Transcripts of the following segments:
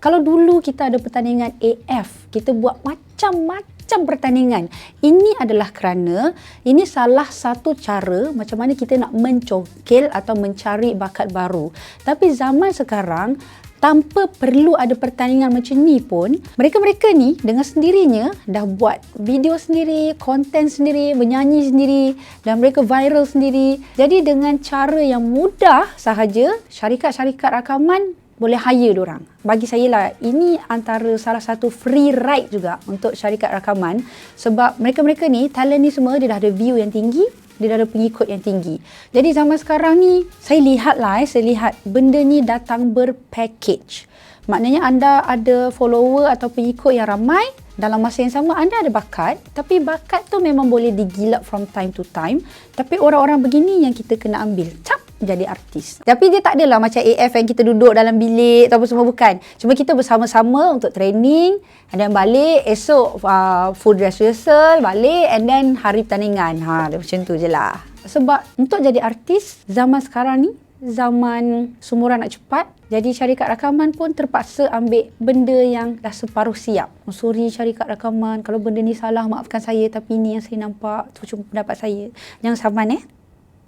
Kalau dulu kita ada pertandingan AF, kita buat macam-macam pertandingan. Ini adalah kerana ini salah satu cara macam mana kita nak mencongkel atau mencari bakat baru. Tapi zaman sekarang tanpa perlu ada pertandingan macam ni pun mereka-mereka ni dengan sendirinya dah buat video sendiri, konten sendiri, menyanyi sendiri dan mereka viral sendiri. Jadi dengan cara yang mudah sahaja syarikat-syarikat rakaman boleh hire orang. Bagi saya lah, ini antara salah satu free ride juga untuk syarikat rakaman sebab mereka-mereka ni, talent ni semua dia dah ada view yang tinggi, dia dah ada pengikut yang tinggi. Jadi zaman sekarang ni, saya lihat lah, eh, saya lihat benda ni datang berpackage. Maknanya anda ada follower atau pengikut yang ramai, dalam masa yang sama anda ada bakat, tapi bakat tu memang boleh digilap from time to time. Tapi orang-orang begini yang kita kena ambil. Cap! Jadi artis. Tapi dia tak adalah macam AF yang kita duduk dalam bilik atau apa semua bukan. Cuma kita bersama-sama untuk training and then balik esok uh, full dress rehearsal balik and then hari pertandingan. Ha macam tu je lah. Sebab untuk jadi artis zaman sekarang ni zaman sumuran nak cepat jadi syarikat rakaman pun terpaksa ambil benda yang dah separuh siap. Oh, sorry syarikat rakaman kalau benda ni salah maafkan saya tapi ni yang saya nampak tu cuma pendapat saya. Jangan saman eh.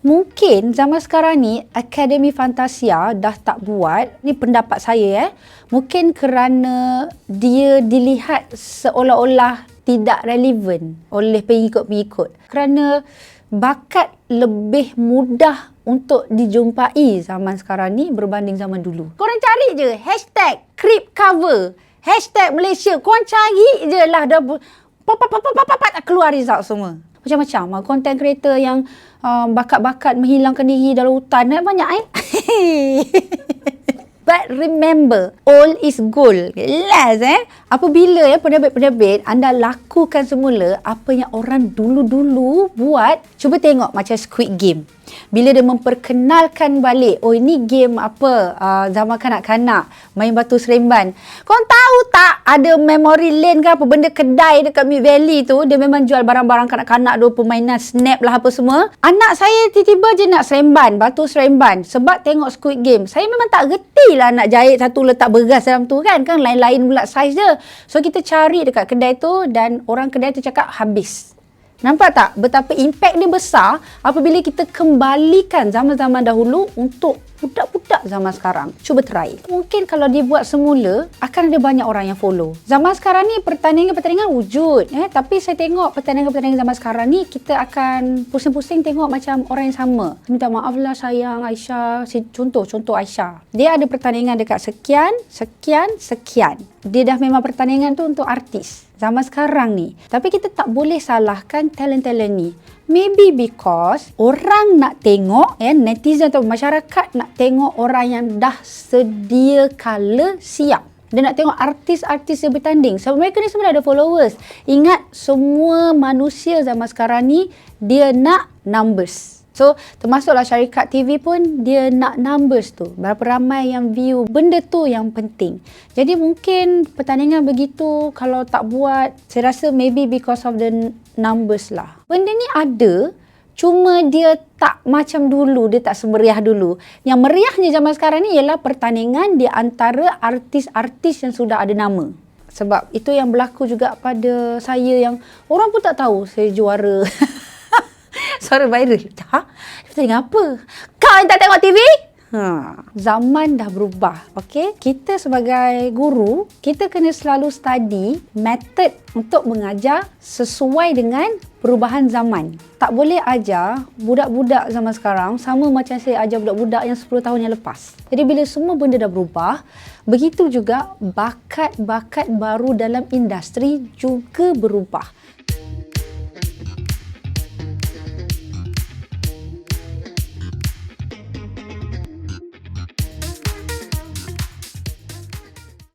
Mungkin zaman sekarang ni Akademi Fantasia dah tak buat, ni pendapat saya eh. Mungkin kerana dia dilihat seolah-olah tidak relevan oleh pengikut-pengikut. Kerana bakat lebih mudah untuk dijumpai zaman sekarang ni berbanding zaman dulu. Korang cari je hashtag creep cover, hashtag Malaysia. Korang cari je lah dah keluar result semua. Macam-macam. Content creator yang uh, bakat-bakat menghilangkan diri dalam hutan eh? banyak eh But remember, all is gold. Last eh. Apabila ya penerbit-penerbit anda lakukan semula apa yang orang dulu-dulu buat, cuba tengok macam Squid Game. Bila dia memperkenalkan balik oh ini game apa? Uh, zaman kanak-kanak main batu seremban. Kau tahu tak ada memory lane ke apa benda kedai dekat Mid Valley tu dia memang jual barang-barang kanak-kanak tu permainan snap lah apa semua. Anak saya tiba-tiba je nak seremban batu seremban. Sebab tengok Squid Game saya memang tak reti lah nak jahit satu letak beras dalam tu kan. Kan lain-lain pula saiz je so kita cari dekat kedai tu dan orang kedai tu cakap habis. Nampak tak? Betapa impak dia besar apabila kita kembalikan zaman-zaman dahulu untuk budak-budak zaman sekarang. Cuba try. Mungkin kalau dia buat semula, akan ada banyak orang yang follow. Zaman sekarang ni pertandingan-pertandingan wujud. Eh? Tapi saya tengok pertandingan-pertandingan zaman sekarang ni, kita akan pusing-pusing tengok macam orang yang sama. Minta maaf lah sayang Aisyah. Contoh, contoh Aisyah. Dia ada pertandingan dekat sekian, sekian, sekian. Dia dah memang pertandingan tu untuk artis zaman sekarang ni. Tapi kita tak boleh salahkan talent-talent ni. Maybe because orang nak tengok, ya, netizen atau masyarakat nak tengok orang yang dah sedia kala siap. Dia nak tengok artis-artis yang bertanding. Sebab mereka ni semua ada followers. Ingat, semua manusia zaman sekarang ni, dia nak numbers. So termasuklah syarikat TV pun dia nak numbers tu. Berapa ramai yang view. Benda tu yang penting. Jadi mungkin pertandingan begitu kalau tak buat saya rasa maybe because of the numbers lah. Benda ni ada cuma dia tak macam dulu. Dia tak semeriah dulu. Yang meriahnya zaman sekarang ni ialah pertandingan di antara artis-artis yang sudah ada nama. Sebab itu yang berlaku juga pada saya yang orang pun tak tahu saya juara. Suara viral. Ha? Dia tengok apa? Kau yang tak tengok TV? Ha. Zaman dah berubah. Okay? Kita sebagai guru, kita kena selalu study method untuk mengajar sesuai dengan perubahan zaman. Tak boleh ajar budak-budak zaman sekarang sama macam saya ajar budak-budak yang 10 tahun yang lepas. Jadi bila semua benda dah berubah, begitu juga bakat-bakat baru dalam industri juga berubah.